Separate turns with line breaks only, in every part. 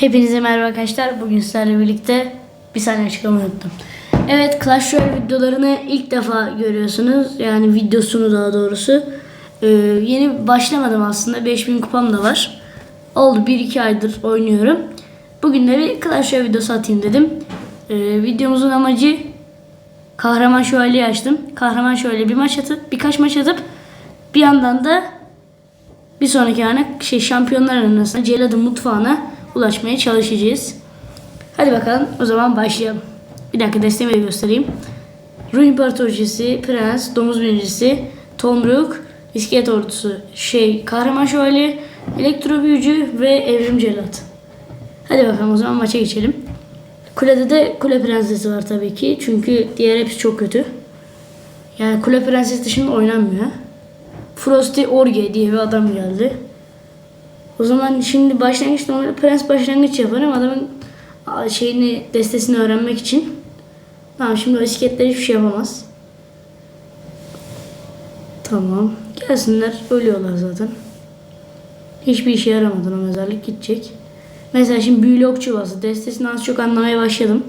Hepinize merhaba arkadaşlar. Bugün sizlerle birlikte bir saniye açıklamayı unuttum. Evet Clash Royale videolarını ilk defa görüyorsunuz. Yani videosunu daha doğrusu. Ee, yeni başlamadım aslında. 5000 kupam da var. Oldu 1-2 aydır oynuyorum. Bugün de bir Clash Royale videosu atayım dedim. Ee, videomuzun amacı Kahraman Şövalye'yi açtım. Kahraman Şövalye bir maç atıp birkaç maç atıp bir yandan da bir sonraki ana şey şampiyonlar arenasına Celad'ın mutfağına ulaşmaya çalışacağız. Hadi bakalım o zaman başlayalım. Bir dakika desteğimi de göstereyim. Ruh İmparatorçesi, Prens, Domuz Birincisi, Tomruk, İskelet Ordusu, şey, Kahraman Şövalye, Elektro Büyücü ve Evrim Cellat. Hadi bakalım o zaman maça geçelim. Kulede de Kule Prensesi var tabii ki. Çünkü diğer hepsi çok kötü. Yani Kule Prensesi dışında oynanmıyor. Frosty Orge diye bir adam geldi. O zaman şimdi başlangıç normalde prens başlangıç yaparım adamın şeyini destesini öğrenmek için. Tamam şimdi o isketler hiçbir şey yapamaz. Tamam. Gelsinler ölüyorlar zaten. Hiçbir işe yaramadı o mezarlık gidecek. Mesela şimdi büyülü okçu bastı. Destesini az çok anlamaya başladım.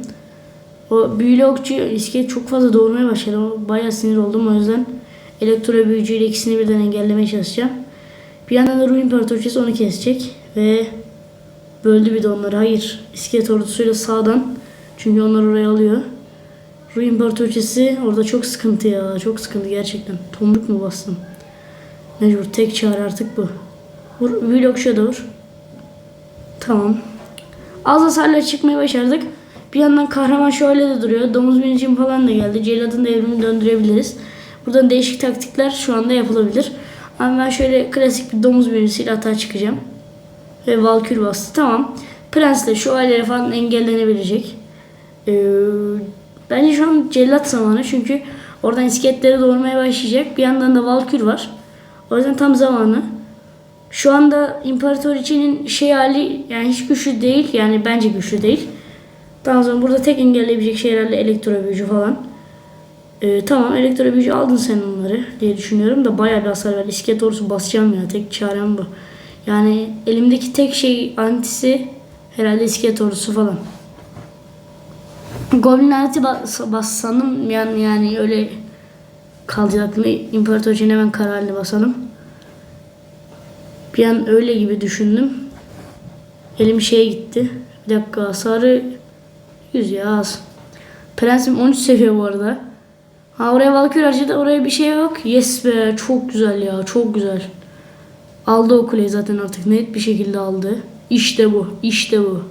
O büyülü okçu iskelet çok fazla doğurmaya başladı. Bayağı sinir oldum o yüzden elektro büyücüyle ikisini birden engellemeye çalışacağım. Bir yandan da Ruh İmparatorçesi onu kesecek ve böldü bir de onları. Hayır. İskelet ordusuyla sağdan. Çünkü onlar oraya alıyor. Ruh İmparatorçesi orada çok sıkıntı ya. Çok sıkıntı gerçekten. Tomruk mu bastım? Mecbur. Tek çare artık bu. Vur. Vlog da vur. Tamam. Az hasarla çıkmayı başardık. Bir yandan kahraman şöyle de duruyor. Domuz binicim falan da geldi. Celad'ın da evrini döndürebiliriz. Buradan değişik taktikler şu anda yapılabilir. Ama ben şöyle klasik bir domuz binicisiyle hata çıkacağım. Ve Valkür bastı. Tamam. Prensle şövalyeleri falan engellenebilecek. Ee, bence şu an cellat zamanı. Çünkü oradan iskeletleri doğurmaya başlayacak. Bir yandan da Valkür var. O yüzden tam zamanı. Şu anda İmparatoriçe'nin şey hali yani hiç güçlü değil. Yani bence güçlü değil. Daha sonra burada tek engelleyebilecek şey herhalde elektro büyücü falan. Ee, tamam elektro büyücü aldın sen onları diye düşünüyorum da bayağı bir hasar ver. İskelet ordusu basacağım ya tek çarem bu. Yani elimdeki tek şey antisi herhalde iskelet ordusu falan. Goblin laneti bas, bassanım yani, yani öyle kalacak mı? İmparatorçe'nin hemen kararını basalım. Bir an öyle gibi düşündüm. Elim şeye gitti. Bir dakika hasarı 100 ya az. Prensim 13 seviye bu arada. Ha oraya Valkyrie harcadı oraya bir şey yok. Yes be çok güzel ya çok güzel. Aldı o kuleyi zaten artık net bir şekilde aldı. İşte bu işte bu.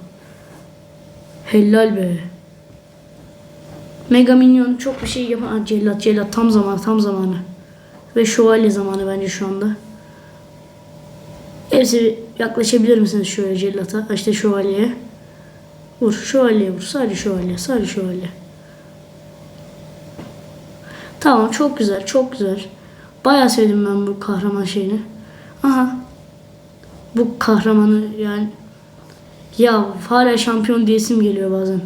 Helal be. Mega Minyon çok bir şey yapar. Cellat cellat tam zamanı tam zamanı. Ve şövalye zamanı bence şu anda. Hepsi yaklaşabilir misiniz şöyle cellata? İşte şövalyeye. Vur şövalyeye vur. Sadece şövalye sadece şövalye. Tamam çok güzel çok güzel. Bayağı sevdim ben bu kahraman şeyini. Aha. Bu kahramanı yani. Ya hala şampiyon diyesim geliyor bazen.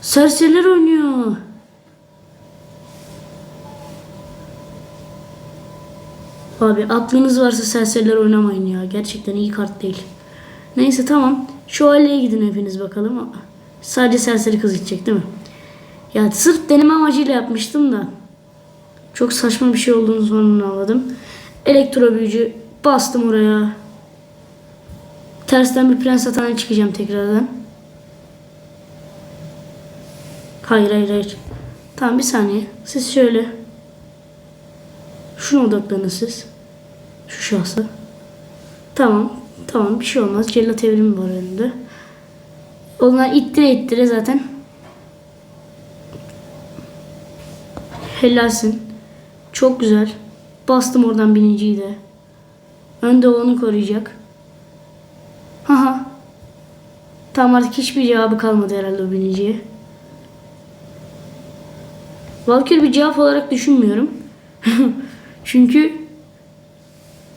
Serseriler oynuyor. Abi aklınız varsa serseriler oynamayın ya. Gerçekten iyi kart değil. Neyse tamam. Şövalyeye gidin hepiniz bakalım. Sadece serseri kız gidecek değil mi? Ya sırf deneme amacıyla yapmıştım da. Çok saçma bir şey olduğunu sonra anladım. Elektro büyücü bastım oraya. Tersten bir prens atana çıkacağım tekrardan. Hayır hayır hayır. Tamam bir saniye. Siz şöyle. Şuna odaklanın siz. Şu şahsa. Tamam. Tamam bir şey olmaz. Cellat evrimi var önünde. Onlar ittire ittire zaten. Helalsin. Çok güzel. Bastım oradan biniciyi de. Önde olanı koruyacak. Haha. Tamam artık hiçbir cevabı kalmadı herhalde o biniciye. Valkyrie bir cevap olarak düşünmüyorum. Çünkü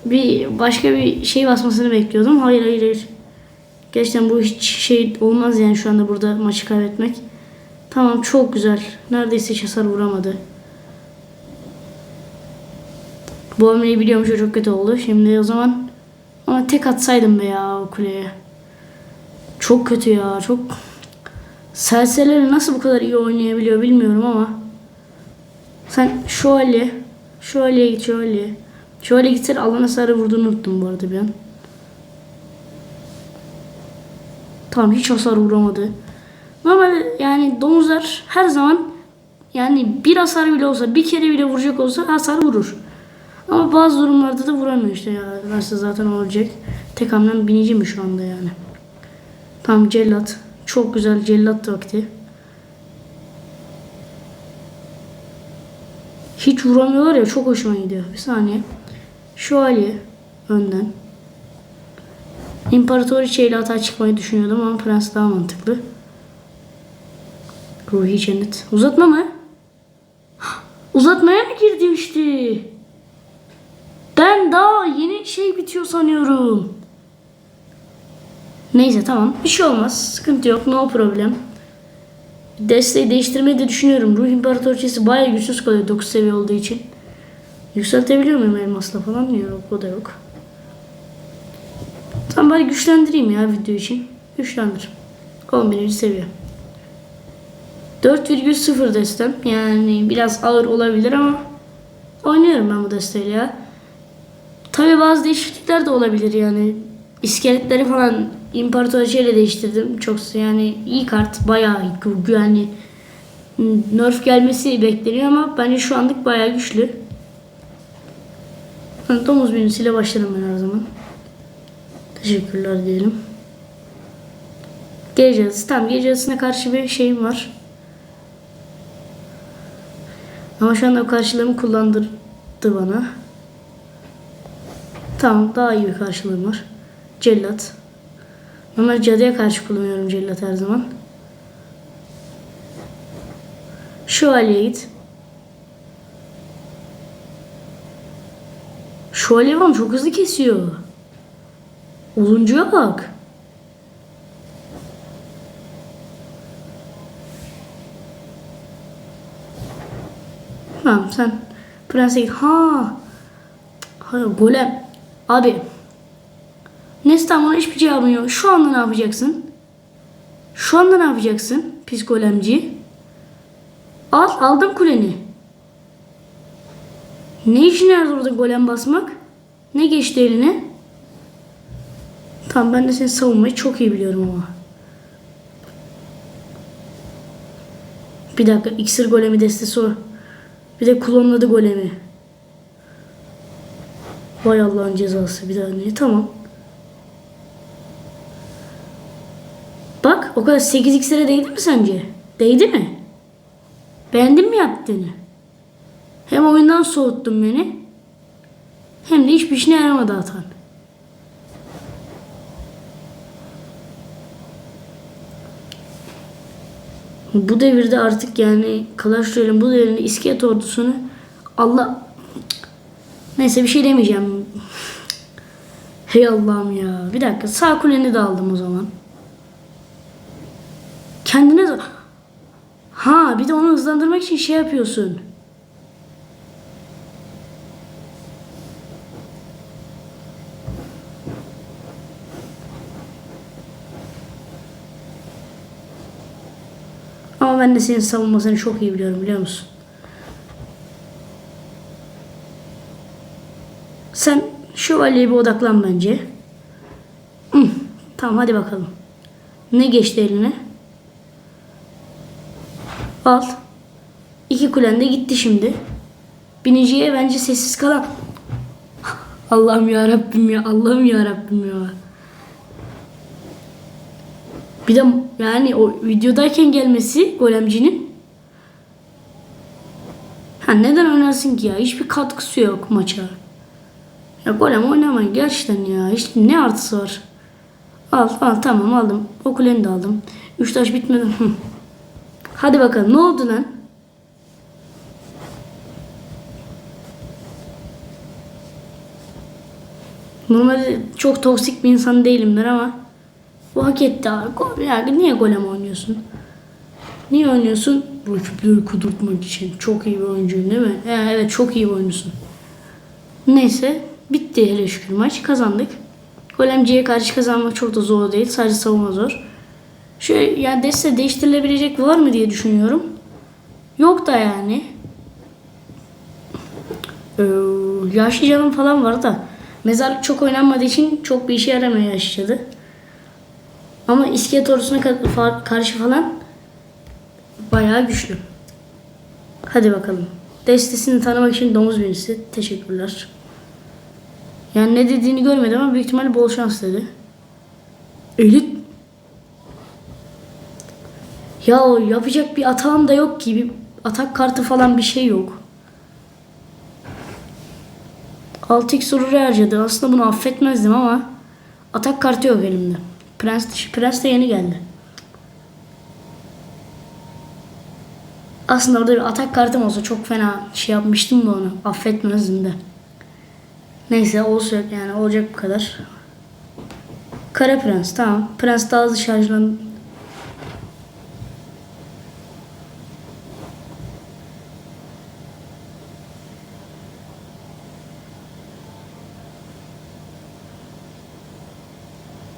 bir başka bir şey basmasını bekliyordum. Hayır hayır hayır. Gerçekten bu hiç şey olmaz yani şu anda burada maçı kaybetmek. Tamam çok güzel. Neredeyse hiç hasar vuramadı. Bu hamleyi biliyormuş çok kötü oldu. Şimdi o zaman ama tek atsaydım be ya o kuleye. Çok kötü ya. Çok Serseleri nasıl bu kadar iyi oynayabiliyor bilmiyorum ama sen şöyle şöyle git şöyle şöyle gitsen alana sarı vurduğunu unuttum bu arada bir. Tamam hiç hasar vuramadı. Normal yani domuzlar her zaman yani bir hasar bile olsa bir kere bile vuracak olsa hasar vurur. Ama bazı durumlarda da vuramıyor işte ya. Nasıl zaten olacak. Tek hamlem binici mi şu anda yani. Tamam cellat. Çok güzel cellat vakti. Hiç vuramıyorlar ya çok hoşuma gidiyor. Bir saniye. Şövalye önden. İmparatoriçe ile hata çıkmayı düşünüyordum ama prens daha mantıklı. Ruhi cennet. Uzatma mı? Uzatmaya mı girdi işte? Ben daha yeni şey bitiyor sanıyorum. Neyse tamam. Bir şey olmaz. Sıkıntı yok. No problem. Desteği değiştirmeyi de düşünüyorum. Ruh İmparatoriçesi bayağı güçsüz kalıyor 9 seviye olduğu için. Yükseltebiliyor muyum elmasla falan? Yok o da yok. Tamam bari güçlendireyim ya video için. Güçlendir. 11. seviye. 4,0 destem. Yani biraz ağır olabilir ama oynuyorum ben bu desteğiyle ya. Tabi bazı değişiklikler de olabilir yani. İskeletleri falan imparatoriçe ile değiştirdim. Çok yani iyi kart. Bayağı gü- yani nerf gelmesi bekleniyor ama bence şu anlık bayağı güçlü. Domuz büyüsüyle başlarım ben her zaman. Teşekkürler diyelim. Gece yarısı. Tamam gece yarısına karşı bir şeyim var. Ama şu anda o karşılığımı kullandırdı bana. Tamam daha iyi bir karşılığım var. Cellat. Normal cadıya karşı kullanıyorum cellat her zaman. Şövalye git. Şövalye var çok hızlı kesiyor. Uzuncuya bak. Tamam sen prense git. Ha. Hayır golem. Abi. Nestan bana hiçbir cevabın yok. Şu anda ne yapacaksın? Şu anda ne yapacaksın? Pis golemci. Al. Aldım kuleni. Ne işin nerede orada golem basmak? Ne geçti eline? Tamam ben de seni savunmayı çok iyi biliyorum ama. Bir dakika iksir golemi destesi o. Bir de klonladı golemi. Vay Allah'ın cezası bir daha ne? Tamam. Bak o kadar 8 iksire değdi mi sence? Değdi mi? Beğendin mi yaptığını? Hem oyundan soğuttun beni. Hem de hiçbir işine yaramadı atan. Bu devirde artık yani Clash Royale'in bu devirinde iskelet ordusunu Allah Neyse bir şey demeyeceğim. Hey Allah'ım ya. Bir dakika sağ kuleni de aldım o zaman. Kendine. Ha bir de onu hızlandırmak için şey yapıyorsun. Ama ben de senin savunmasını çok iyi biliyorum biliyor musun? Sen şövalyeye bir odaklan bence. Hı, tamam hadi bakalım. Ne geçti eline? Al. İki kulen de gitti şimdi. Biniciye bence sessiz kalan. Allah'ım ya Rabbim ya. Allah'ım ya Rabbim ya. Bir de yani o videodayken gelmesi golemcinin ha neden oynarsın ki ya? Hiçbir katkısı yok maça. Ya golem oynamayın gerçekten ya. Hiç ne artısı var? Al al tamam aldım. O de aldım. Üç taş bitmedi. Hadi bakalım ne oldu lan? Normalde çok toksik bir insan değilimdir ama bu hak etti abi. Go- Ya niye golem oynuyorsun? Niye oynuyorsun? Rakipleri kudurtmak için. Çok iyi bir oyuncuyum değil mi? Ya, evet çok iyi bir oyuncusun. Neyse bitti hele şükür maç kazandık. Golemciye karşı kazanmak çok da zor değil. Sadece savunma zor. Şöyle yani deste değiştirilebilecek var mı diye düşünüyorum. Yok da yani. Ee, yaşlı canım falan var da mezarlık çok oynanmadığı için çok bir işe yaramıyor yaşlı cadı. Ama iskelet ordusuna karşı falan bayağı güçlü. Hadi bakalım. Destesini tanımak için domuz birisi. Teşekkürler. Yani ne dediğini görmedim ama büyük ihtimalle bol şans dedi. Elit ya yapacak bir atağım da yok ki. Bir atak kartı falan bir şey yok. 6x sururu harcadı. Aslında bunu affetmezdim ama atak kartı yok elimde. Prens, Prens de yeni geldi. Aslında orada bir atak kartım olsa çok fena şey yapmıştım da onu. Affetmezdim de. Neyse olacak yani olacak bu kadar. Kara Prens tamam. Prens daha hızlı şarjlan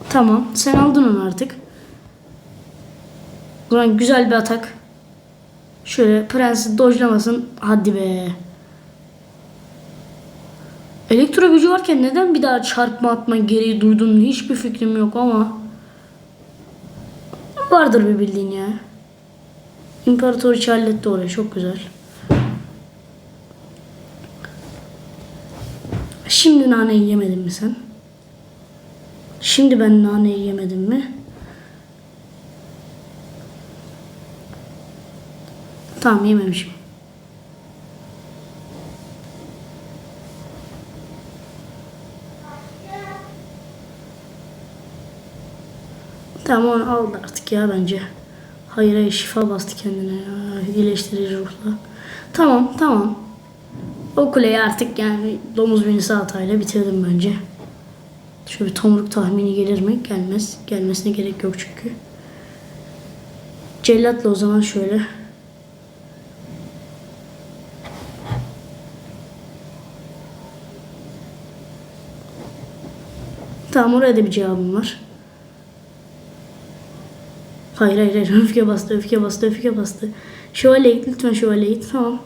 Tamam. Sen aldın onu artık. Zaman güzel bir atak. Şöyle prensi dojlamasın. Hadi be. Elektro gücü varken neden bir daha çarpma atma gereği duydun hiçbir fikrim yok ama vardır bir bildiğin ya. İmparatoriçe halletti orayı çok güzel. Şimdi naneyi yemedin mi sen? Şimdi ben naneyi yemedim mi? Tamam yememişim. Tamam onu aldı artık ya bence. Hayır hayır şifa bastı kendine ya. İyileştirici ruhla. Tamam tamam. O kuleyi artık yani domuz binisi hatayla bitirdim bence. Şöyle bir tomruk tahmini gelir mi? Gelmez. Gelmesine gerek yok çünkü. Cellatla o zaman şöyle. Tamam oraya da bir cevabım var. Hayır hayır hayır öfke bastı öfke bastı öfke bastı. Şövalye git lütfen şövalye git tamam.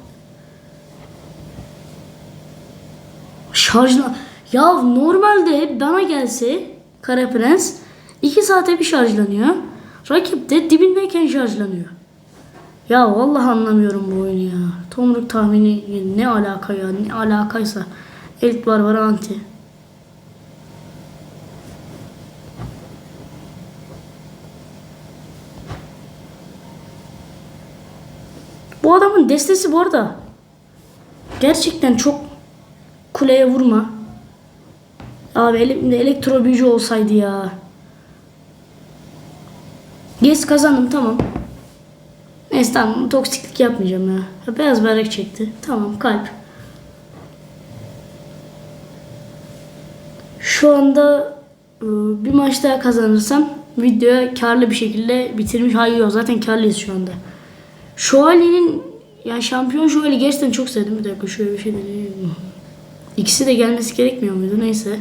Şarjla... Ya normalde bana gelse Kara Prens 2 saate bir şarjlanıyor. Rakip de dibindeyken şarjlanıyor. Ya vallahi anlamıyorum bu oyunu ya. Tomruk tahmini ne alaka ya ne alakaysa. Elit Barbara Anti. Bu adamın destesi bu arada gerçekten çok kuleye vurma. Abi elimde elektro büyücü olsaydı ya. Yes kazandım tamam. Neyse tamam toksiklik yapmayacağım ya. ya beyaz bayrak çekti. Tamam kalp. Şu anda e, bir maç daha kazanırsam videoya karlı bir şekilde bitirmiş. Hayır yok zaten karlıyız şu anda. Şövalyenin yani şampiyon şövalye gerçekten çok sevdim. Bir dakika şöyle bir şey deneyeyim. İkisi de gelmesi gerekmiyor muydu? Neyse.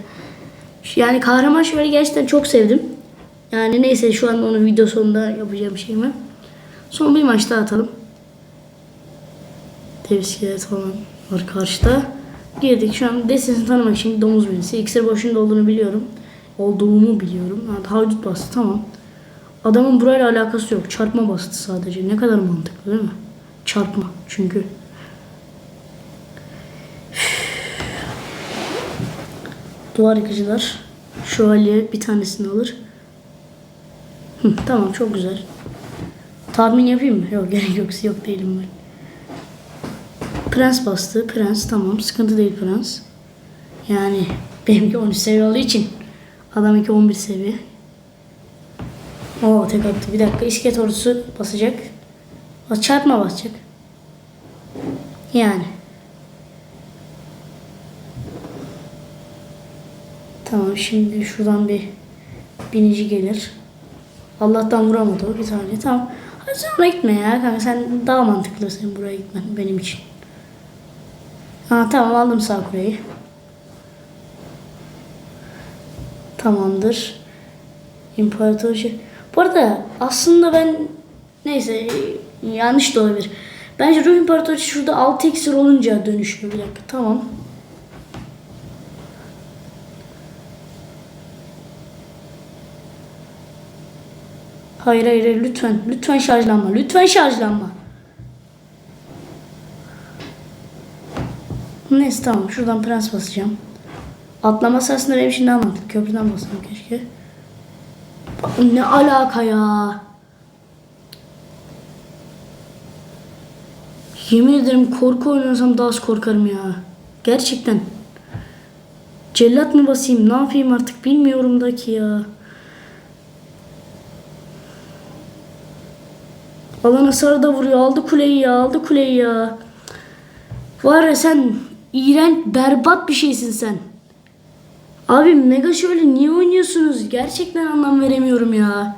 Yani kahraman şövalye gerçekten çok sevdim. Yani neyse şu an onu video sonunda yapacağım şeyimi. Son bir maç daha atalım. Dev iskelet falan var karşıda. Girdik şu an destesini tanımak için domuz birisi. İksir boşunda olduğunu biliyorum. Olduğumu biliyorum. Yani haydut bastı tamam. Adamın burayla alakası yok. Çarpma bastı sadece. Ne kadar mantıklı değil mi? Çarpma çünkü. Duvar yıkıcılar. Şövalye bir tanesini alır. Hı, tamam çok güzel. Tahmin yapayım mı? Yok gerek yok. Yok değilim ben. Prens bastı. Prens tamam. Sıkıntı değil prens. Yani benimki 13 seviye olduğu için adamınki 11 seviye. Oo tek attı. Bir dakika iskelet ordusu basacak. O çarpma basacak. Yani. Tamam şimdi şuradan bir binici gelir. Allah'tan vuramadı o bir tane. Tamam. Hadi sen oraya gitme ya kanka. Sen daha mantıklı senin buraya gitmen benim için. Ha tamam aldım sağ kuleyi. Tamamdır. İmparator şey. Bu arada aslında ben neyse yanlış da olabilir. Bence Ruh İmparatorluğu şurada 6 iksir olunca dönüşüyor. Bir dakika tamam. Hayır hayır lütfen. Lütfen şarjlanma. Lütfen şarjlanma. Neyse tamam. Şuradan prens basacağım. Atlaması aslında benim daha mantıklı. Köprüden basalım keşke. Ne alaka ya? Yemin ederim korku oynasam daha az korkarım ya. Gerçekten. Cellat mı basayım ne yapayım artık bilmiyorum da ki ya. Alan hasarı da vuruyor. Aldı kuleyi ya aldı kuleyi ya. Var ya sen iğrenç berbat bir şeysin sen. Abi mega şöyle niye oynuyorsunuz? Gerçekten anlam veremiyorum ya.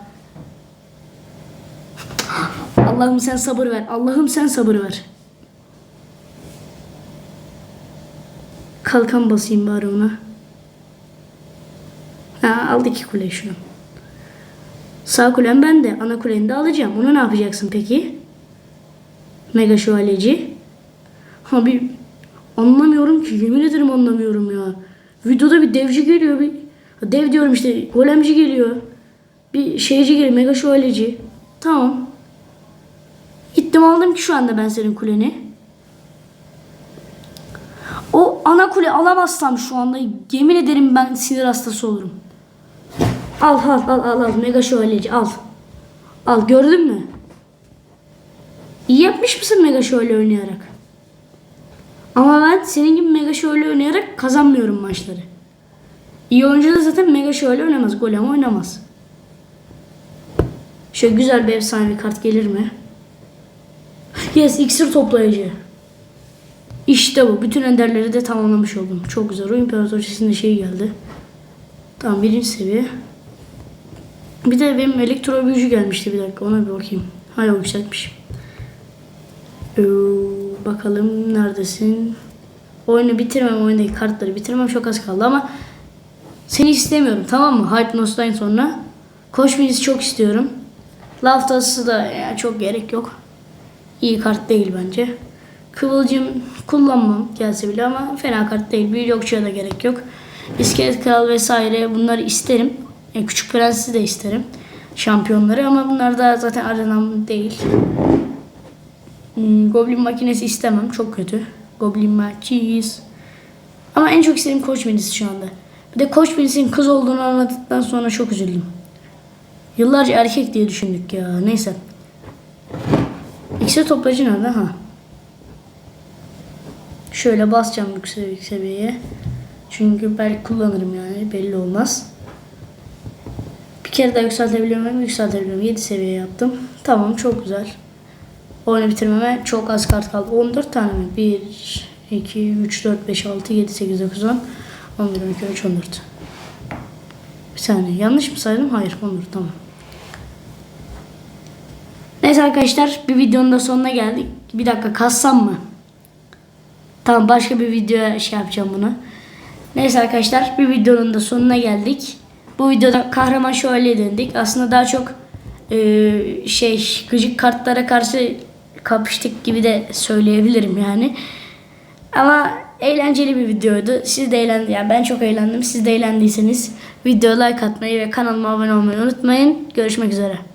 Allah'ım sen sabır ver. Allah'ım sen sabır ver. Kalkan basayım bari ona. Ha, aldı iki kule şu an. Sağ kulem bende. Ana kuleni de alacağım. Onu ne yapacaksın peki? Mega şövaleci. Abi anlamıyorum ki. Yemin ederim anlamıyorum ya. Videoda bir devci geliyor. Bir dev diyorum işte. Golemci geliyor. Bir şeyci geliyor. Mega şövaleci. Tamam. Gittim aldım ki şu anda ben senin kuleni. O ana kule alamazsam şu anda yemin ederim ben sinir hastası olurum. Al al al al al mega şövaleci al. Al gördün mü? İyi yapmış mısın mega şövalye oynayarak? Ama ben senin gibi mega şövalye oynayarak kazanmıyorum maçları. İyi oyuncu da zaten mega şövalye oynamaz. Golem oynamaz. Şöyle güzel bir efsane kart gelir mi? Yes iksir toplayıcı. İşte bu. Bütün enderleri de tamamlamış oldum. Çok güzel. O imparatorçesinde şey geldi. Tamam birinci seviye. Bir de benim elektro büyücü gelmişti bir dakika ona bir bakayım. Hayır yükseltmiş. Ee, bakalım neredesin? Oyunu bitirmem oyundaki kartları bitirmem çok az kaldı ama seni istemiyorum tamam mı? Hypnos'tan sonra. Koşminiz'i çok istiyorum. Laftası da yani çok gerek yok. İyi kart değil bence. Kıvılcım kullanmam gelse bile ama fena kart değil. Büyü yokçuya da gerek yok. İskelet Kral vesaire bunları isterim. E, Küçük Prens'i de isterim. Şampiyonları ama bunlar da zaten arenam değil. Hmm, Goblin makinesi istemem. Çok kötü. Goblin makinesi. Ama en çok istediğim Koç Minisi şu anda. Bir de Koç Minisi'nin kız olduğunu anladıktan sonra çok üzüldüm. Yıllarca erkek diye düşündük ya. Neyse. İksir toplayıcı nerede? Ha. Şöyle basacağım yüksek seviyeye. Çünkü belki kullanırım yani. Belli olmaz. Bir kere daha yükseltebiliyor muyum? Yükseltebiliyorum. 7 seviye yaptım. Tamam çok güzel. Oyunu bitirmeme çok az kart kaldı. 14 tane mi? 1, 2, 3, 4, 5, 6, 7, 8, 9, 10, 11, 12, 13, 14. Bir saniye. Yanlış mı saydım? Hayır. 14. Tamam. Neyse arkadaşlar bir videonun da sonuna geldik. Bir dakika kassam mı? Tamam başka bir videoya şey yapacağım bunu. Neyse arkadaşlar bir videonun da sonuna geldik. Bu videoda kahraman şövalye dedik. Aslında daha çok e, şey gıcık kartlara karşı kapıştık gibi de söyleyebilirim yani. Ama eğlenceli bir videoydu. Siz de eğlendi. Yani ben çok eğlendim. Siz de eğlendiyseniz videoya like atmayı ve kanalıma abone olmayı unutmayın. Görüşmek üzere.